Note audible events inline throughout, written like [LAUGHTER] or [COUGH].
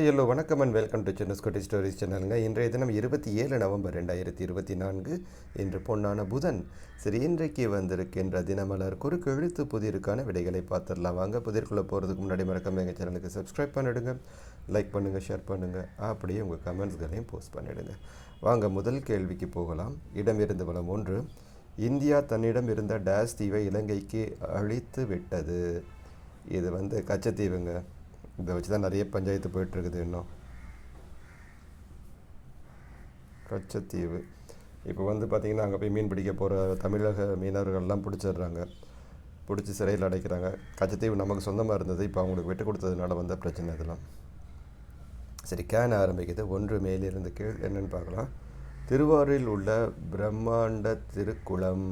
Hello வணக்கம் and welcome to Chennai scooty stories சேனலுங்க இன்றைய தினம் இருபத்தி ஏழு நவம்பர் ரெண்டாயிரத்தி இருபத்தி நான்கு இன்று பொன்னான புதன். சரி இன்றைக்கு வந்திருக்கின்ற தினமலர் குறுக்கு எழுத்து புதிருக்கான விடைகளை பார்த்துடலாம். வாங்க புதிர்க்குள்ளே போகிறதுக்கு முன்னாடி மறக்காம எங்கள் சேனலுக்கு சப்ஸ்கிரைப் பண்ணிவிடுங்க லைக் பண்ணுங்கள் ஷேர் பண்ணுங்கள் அப்படியே உங்கள் கமெண்ட்ஸ்களையும் போஸ்ட் பண்ணிவிடுங்க வாங்க முதல் கேள்விக்கு போகலாம். இடமிருந்து வளம் ஒன்று. இந்தியா தன்னிடம் இருந்த டேஸ் தீவை இலங்கைக்கு அழித்து விட்டது இது வந்து கச்சத்தீவுங்க. இதை வச்சு தான் நிறைய பஞ்சாயத்து போயிட்டுருக்குது இன்னும். கச்சத்தீவு. இப்போ வந்து பார்த்திங்கன்னா அங்கே போய் மீன் பிடிக்க போகிற தமிழக மீனவர்கள்லாம் பிடிச்சிடுறாங்க. பிடிச்சி சிறையில் அடைக்கிறாங்க. கச்சத்தீவு நமக்கு சொந்தமாக இருந்தது. இப்போ அவங்களுக்கு விட்டு கொடுத்ததுனால வந்த பிரச்சனை இதெல்லாம். சரி கேன் ஆரம்பிக்குது. ஒன்று மேலிருந்து கீழ் என்னென்னு பார்க்கலாம். திருவாரூரில் உள்ள பிரம்மாண்ட திருக்குளம்.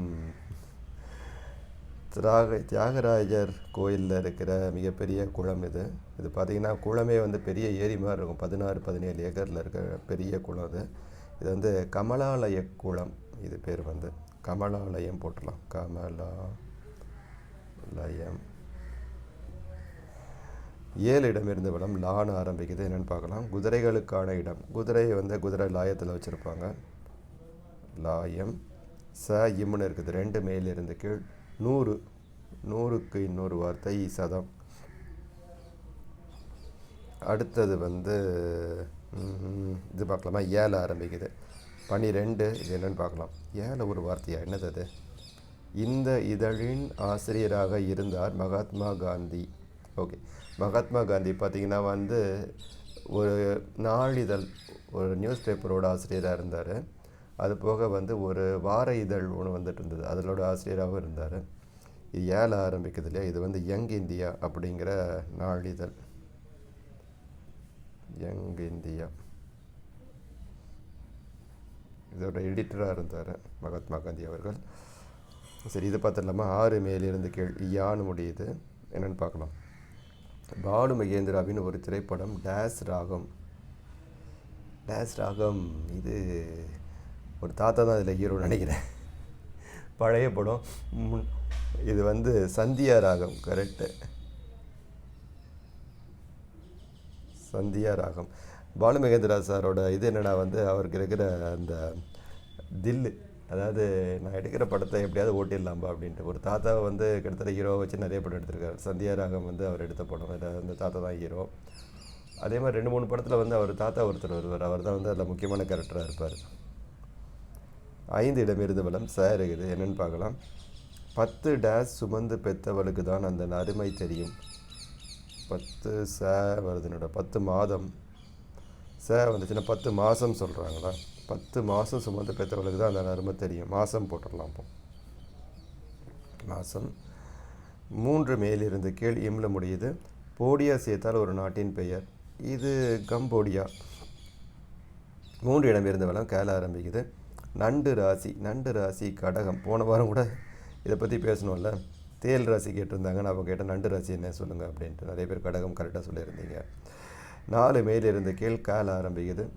தியாக தியாகராஜர் கோயிலில் இருக்கிற மிகப்பெரிய குளம் இது. இது பார்த்திங்கன்னா குளமே வந்து பெரிய ஏரி மாதிரி இருக்கும். பதினாறு பதினேழு ஏக்கரில் இருக்கிற பெரிய குளம் இது இது வந்து கமலாலய குளம். இது பேர் வந்து. கமலாலயம் போட்டுடலாம். கமலாலயம். ஏழு இடம் இருந்து வளம் லான்னு ஆரம்பிக்குது. என்னென்னு பார்க்கலாம். குதிரைகளுக்கான இடம். குதிரையை வந்து குதிரை லாயத்தில் வச்சுருப்பாங்க. லாயம். ச இம்முன்னு இருக்குது. ரெண்டு மேலிருந்து கீழ் நூறு நூறுக்கு இன்னொரு வார்த்தை சதம். அடுத்தது வந்து இது பார்க்கலாமா? ஏழை ஆரம்பிக்குது. பனிரெண்டு இது என்னென்னு பார்க்கலாம். ஏழை ஒரு வார்த்தையா? என்னது அது? இந்த இதழின் ஆசிரியராக இருந்தார் மகாத்மா காந்தி. ஓகே. மகாத்மா காந்தி பார்த்திங்கன்னா வந்து ஒரு நாளிதழ் ஒரு நியூஸ் பேப்பரோட ஆசிரியராக இருந்தார். அது போக வந்து ஒரு வார இதழ் ஒன்று வந்துட்டு இருந்தது. அதனோட ஆசிரியராகவும் இருந்தார். இது ஏழை ஆரம்பிக்கிறது இல்லையா? இது வந்து யங் இந்தியா அப்படிங்கிற நாளிதழ் யங் இந்தியா. இதோட எடிட்டராக இருந்தார் மகாத்மா காந்தி அவர்கள். சரி இது பார்த்துடலாமா? ஆறு மேலிருந்து கீழ் யான்னு முடியுது. என்னென்னு பார்க்கலாம். பாலு மகேந்திராவின் ஒரு திரைப்படம் டேஸ் ராகம். டேஸ் ராகம் இது ஒரு தாத்தா தான் இதில் ஹீரோ நினைக்கிறேன். பழைய படம். முன் இது வந்து சந்தியா ராகம் கரெக்டு சந்தியா ராகம். பாலுமகேந்திரா சாரோட இது என்னடா வந்து அவருக்கு இருக்கிற அந்த தில்லு அதாவது நான் எடுக்கிற படத்தை எப்படியாவது ஓட்டிடலாம்பா அப்படின்ட்டு. ஒரு தாத்தாவை வந்து கிட்டத்தட்ட ஹீரோவை வச்சு நிறைய படம் எடுத்திருக்காரு. சந்தியா ராகம் வந்து அவர் எடுத்த படம். அந்த தாத்தா தான் ஹீரோ அதே மாதிரி ரெண்டு மூணு படத்தில் வந்து அவர் தாத்தா ஒருத்தர் வருவார். அவர் தான் வந்து அதில் முக்கியமான கேரக்டராக இருப்பார். ஐந்து இடமிருந்து வளம் ச இருக்குது என்னன்னு பார்க்கலாம். பத்து டேஸ் சுமந்து பெற்றவளுக்கு தான் அந்த அருமை தெரியும். பத்து ச வருதுனோட பத்து மாதம். ச வந்துச்சுன்னா பத்து மாதம் சொல்கிறாங்களா பத்து மாதம் சுமந்து பெற்றவளுக்கு தான் அந்த அருமை தெரியும். மாதம் போட்டுடலாம் இப்போ மாதம் மூன்று மேலிருந்து கீழ் இம்ல முடியுது. போடியா சேர்த்தால் ஒரு நாட்டின் பெயர். இது கம்போடியா. மூன்று இடம் இருந்த வளம் கேள ஆரம்பிக்குது. நண்டு ராசி நண்டு ராசி கடகம். போன வாரம் கூட இதை பற்றி பேசணும்ல. தேல் ராசி கேட்டிருந்தாங்க. நான் அவங்க கேட்டேன் நண்டு ராசி என்ன சொல்லுங்கள் அப்படின்ட்டு நிறைய பேர் கடகம் கரெக்டாக சொல்லியிருந்தீங்க. நாலு மேலிருந்து கீழ் கால் ஆரம்பிக்குது.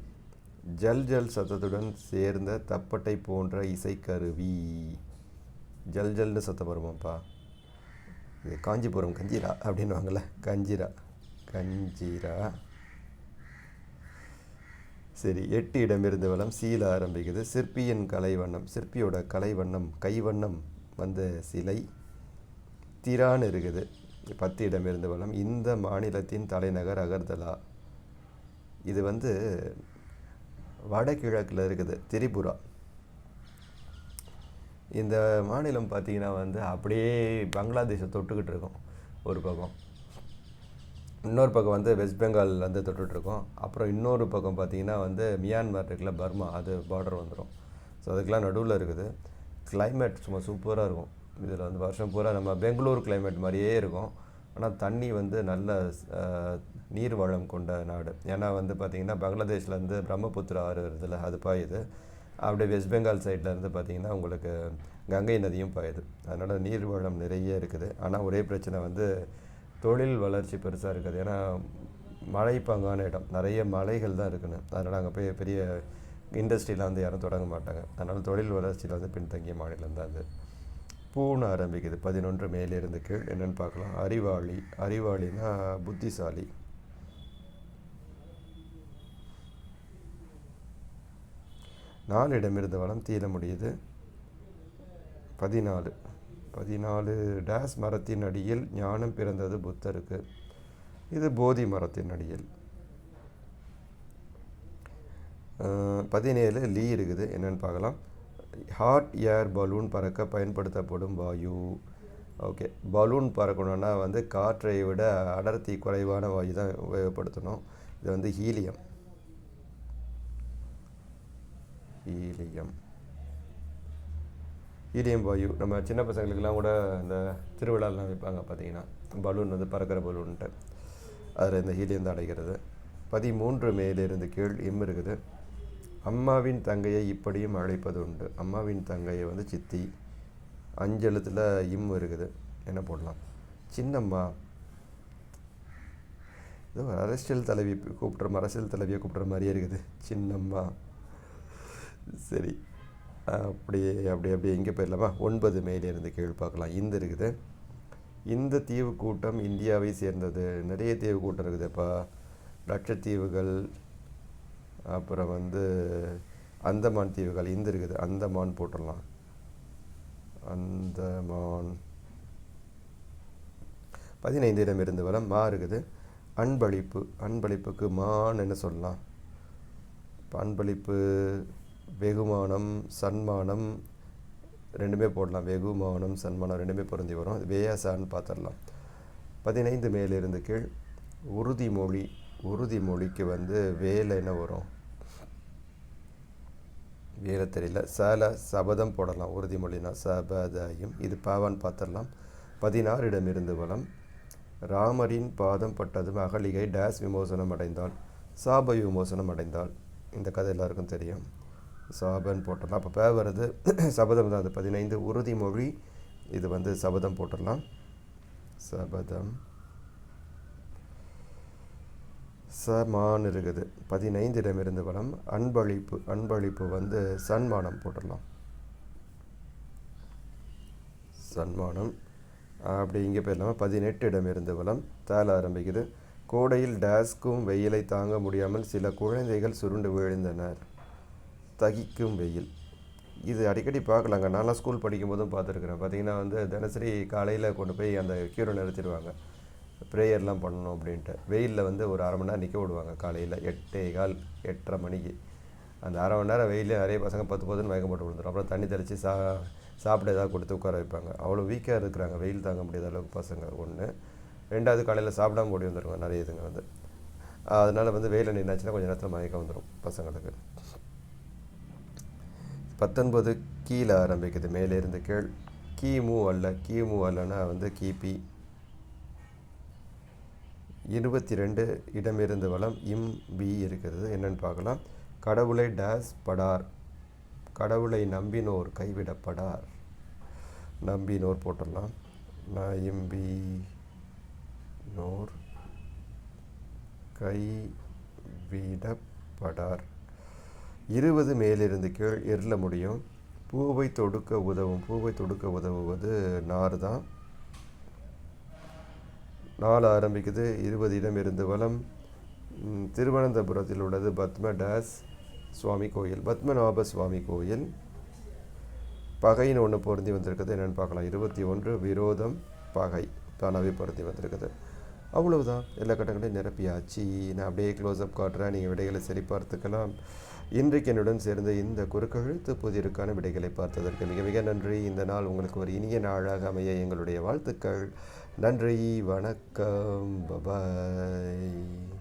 ஜல் ஜல் சத்தத்துடன் சேர்ந்த தப்பட்டை போன்ற இசைக்கருவி ஜல் ஜல்னு சத்தம் வருமாப்பா? இது காஞ்சிபுரம் கஞ்சிரா அப்படின்வாங்கள்ல கஞ்சிரா. கஞ்சிரா. சரி எட்டு இடமிருந்து வளம் சீல ஆரம்பிக்குது. சிற்பியின் கலைவண்ணம் சிற்பியோட கலைவண்ணம் கைவண்ணம் வந்த சிலை திரான் இருக்குது. பத்து இடமிருந்து வளம் இந்த மாநிலத்தின் தலைநகர் அகர்தலா. இது வந்து வடகிழக்கில் இருக்குது திரிபுரா. இந்த மாநிலம் பார்த்தீங்கன்னா வந்து அப்படியே பங்களாதேஷை தொட்டுக்கிட்டு இருக்கும் ஒரு பக்கம். இன்னொரு பக்கம் வந்து வெஸ்ட் பெங்கால் வந்து தொட்டுட்ருக்கோம். அப்புறம் இன்னொரு பக்கம் பார்த்தீங்கன்னா வந்து மியான்மர் இருக்குல்ல பர்மா அது பார்டர் வந்துடும் ஸோ அதுக்கெலாம் நடுவில் இருக்குது. கிளைமேட் சும்மா சூப்பராக இருக்கும். இதில் வந்து வருஷம் பூரா நம்ம பெங்களூர் கிளைமேட் மாதிரியே இருக்கும். ஆனால் தண்ணி வந்து நல்ல நீர் வளம் கொண்ட நாடு. ஏன்னா வந்து பார்த்திங்கன்னா பங்களாதேஷ்லேருந்து பிரம்மபுத்திரா ஆறு வருதுல்ல அது பாயுது. அப்படியே வெஸ்ட் பெங்கால் சைடில் இருந்து பார்த்திங்கன்னா உங்களுக்கு கங்கை நதியும் பாயுது. அதனால் நீர் வளம் நிறைய இருக்குது. ஆனால் ஒரே பிரச்சனை வந்து தொழில் வளர்ச்சி பெருசாக இருக்குது. ஏன்னா மலைப்பங்கான இடம். நிறைய மலைகள் தான் இருக்குன்னு. அதனால் அங்கே போய் பெரிய இண்டஸ்ட்ரியில் வந்து யாரும் தொடங்க மாட்டாங்க. அதனால் தொழில் வளர்ச்சியில் வந்து பின்தங்கிய மாநிலம் தான் அது. பூன்னு ஆரம்பிக்குது. பதினொன்று மேலிருந்து கீழ். என்னென்னு பார்க்கலாம். அறிவாளி. அறிவாளினா புத்திசாலி. நாலிடமிருந்து வளம் தீர முடியுது. பதினாலு. பதினாலு டேஸ் மரத்தின் அடியில் ஞானம் பிறந்தது புத்தருக்கு. இது போதி மரத்தின் அடியில். பதினேழு லீ இருக்குது. என்னென்னு பார்க்கலாம். ஹாட் ஏர் பலூன் பறக்க பயன்படுத்தப்படும் வாயு. ஓகே. பலூன் பறக்கணும்னா வந்து காற்றை விட அடர்த்தி குறைவான வாயு தான் உபயோகப்படுத்தணும். இது வந்து ஹீலியம். ஹீலியம். ஹீலியம் வாயு. நம்ம சின்ன பசங்களுக்கெல்லாம் கூட இந்த திருவிழாலாம் வைப்பாங்க பார்த்தீங்கன்னா. பலூன் வந்து பறக்கிற பலூன்ட்டு. அதில் இந்த ஹீலியம் தான் அடைகிறது. பதிமூன்று மேலிருந்து கீழ் இம் இருக்குது. அம்மாவின் தங்கையை இப்படியும் அழைப்பது உண்டு. அம்மாவின் தங்கையை வந்து சித்தி. அஞ்செழுத்தில் இம் இருக்குது. என்ன போடலாம்? சின்னம்மா. இது ஒரு அரசியல் தலைவி கூப்பிட்ற அரசியல் தலைவியை கூப்பிட்ற மாதிரியே இருக்குது. சின்னம்மா. சரி. அப்படியே அப்படி அப்படியே எங்கே போயிடலாமா? ஒன்பது மேலேருந்து கீழ் பார்க்கலாம். இந்த இருக்குது. இந்த தீவு கூட்டம் இந்தியாவை சேர்ந்தது. நிறைய தீவு கூட்டம் இருக்குதுப்பா. லட்சத்தீவுகள் அப்புறம் வந்து அந்தமான் தீவுகள் இந்த இருக்குது. அந்தமான் போட்டுடலாம். அந்தமான். பதினைந்து இடம் இருந்து வர மா இருக்குது. அன்பளிப்பு. அன்பளிப்புக்கு மான் என்ன சொல்லலாம்? இப்போ அன்பளிப்பு வெகுமானம் சன்மானம் ரெண்டுமே போடலாம். வெகுமானம் சன்மானம் ரெண்டுமே பொருந்தி வரும். வேயாசான்னு பார்த்துடலாம் பதினைந்து மேலிருந்து கீழ் உறுதிமொழி உறுதிமொழிக்கு வந்து வேலை என்ன வரும். வேலை தெரியல. சல சபதம் போடலாம். உறுதிமொழினா சபதாயும். இது பாவான்னு பார்த்துடலாம் பதினாறிடம் இருந்து வளம் ராமரின் பாதம் பட்டதும் அகலிகை டேஸ் விமோசனம் அடைந்தாள். சாப விமோசனம் அடைந்தாள். இந்த கதை எல்லாருக்கும் தெரியும். சபன் போட்டுடலாம். அப்போ பே வருது. [CLEARS THROAT] சபதம் தான். அது பதினைந்து உறுதிமொழி இது வந்து சபதம் போட்டுடலாம். சபதம். சமான் இருக்குது பதினைந்து இடமிருந்து வளம் அன்பளிப்பு அன்பளிப்பு வந்து சன்மானம் போட்டுடலாம். சன்மானம். அப்படி இங்கே போயிடலாமா பதினெட்டு இடமிருந்து வளம் தேல ஆரம்பிக்குது. கோடையில் டேஸ்க்கும் வெயிலை தாங்க முடியாமல் சில குழந்தைகள் சுருண்டு விழுந்தனர். தகிக்கும் வெயில். இது அடிக்கடி பார்க்கலாங்க. நான்லாம் ஸ்கூல் படிக்கும்போதும் பார்த்துருக்குறேன். பார்த்தீங்கன்னா வந்து தினசரி காலையில் கொண்டு போய் அந்த க்யூரை நிறுத்திடுவாங்க. ப்ரேயர்லாம் பண்ணணும் அப்படின்ட்டு. வெயிலில் வந்து ஒரு அரை மணி நேரம் நிற்க விடுவாங்க. காலையில் எட்டே கால் எட்டரை மணிக்கு. அந்த அரை மணி நேரம் வெயிலில் நிறைய பசங்க பத்து பத்துன்னு மயக்கம் போட்டு விழுந்துரும். அப்புறம் தண்ணி தெளித்து சா சாப்பிட ஏதாவது கொடுத்து உட்கார வைப்பாங்க. அவ்வளோ வீக்காக இருக்கிறாங்க. வெயில் தாங்க முடியாத அளவுக்கு பசங்க. ஒன்று ரெண்டாவது காலையில் சாப்பிடாம ஓடி வந்துருங்க நிறைய இதுங்க வந்து. அதனால் வந்து வெயில் நின்னாச்சுன்னா கொஞ்சம் நேரத்தில் மயக்கம் வந்துடும் பசங்களுக்கு. பத்தொன்பது கீழே ஆரம்பிக்குது. மேலேருந்து கீழ். கிமு அல்ல. கிமு அல்லனா வந்து கிபி இருபத்தி ரெண்டு இடமிருந்து வளம் இம் பி இருக்கிறது. என்னன்னு பார்க்கலாம். கடவுளை டேஸ் படார். கடவுளை நம்பினோர் கைவிடப்படார். நம்பினோர் போட்டுடலாம். நான் இம்பி நோர் கைவிடப்படார். இருபது மேலிருந்து கீழ் எரில முடியும். பூவை தொடுக்க உதவும் பூவை தொடுக்க உதவுவது நார் தான். நாலு ஆரம்பிக்குது இருபது இடம் இருந்து வளம் திருவனந்தபுரத்தில் உள்ளது பத்ம டேஸ் சுவாமி கோயில் பத்மநாப சுவாமி கோயில். பகைன்னு ஒன்று பொருந்தி வந்திருக்குது என்னென்னு பார்க்கலாம். இருபத்தி ஒன்று விரோதம் பகை தானாகவே பொருந்தி வந்திருக்குது. அவ்வளவுதான். எல்லா கட்டங்களையும் நிரப்பியாச்சு. நான் அப்படியே க்ளோஸ்அப் காட்டுறேன். நீங்கள் விடைகளை சரி பார்த்துக்கலாம் இன்றைக்கு என்னுடன் சேர்ந்த இந்த குறுக்கெழுத்து புதிருக்கான விடைகளை பார்த்ததற்கு மிக மிக நன்றி. இந்த நாள் உங்களுக்கு ஒரு இனிய நாளாக அமைய எங்களுடைய வாழ்த்துக்கள். நன்றி. வணக்கம். பபாய்